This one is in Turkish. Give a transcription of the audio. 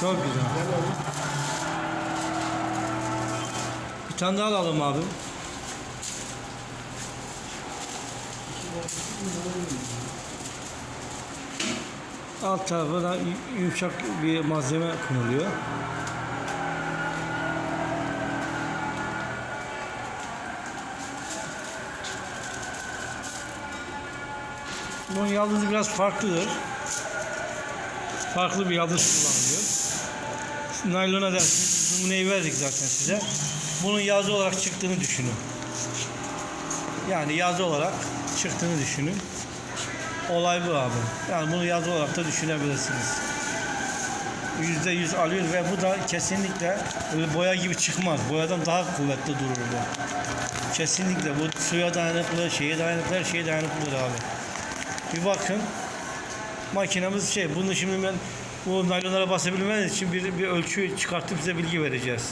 Çok güzel. Bir tane daha alalım abi. Alt tarafı da yu- yumuşak bir malzeme konuluyor. Bunun yaldızı biraz farklıdır. Farklı bir yaldız kullanılıyor. Naylona dersiniz. Numuneyi verdik zaten size. Bunun yazı olarak çıktığını düşünün. Yani yazı olarak çıktığını düşünün. Olay bu abi. Yani bunu yazı olarak da düşünebilirsiniz. Yüzde yüz alıyor ve bu da kesinlikle böyle boya gibi çıkmaz. Boyadan daha kuvvetli durur bu. Kesinlikle bu suya dayanıklı, şeye dayanıklı, her şeye dayanıklıdır abi. Bir bakın. Makinemiz şey, bunu şimdi ben bu naylonlara basabilmeniz için bir, bir ölçü çıkartıp size bilgi vereceğiz.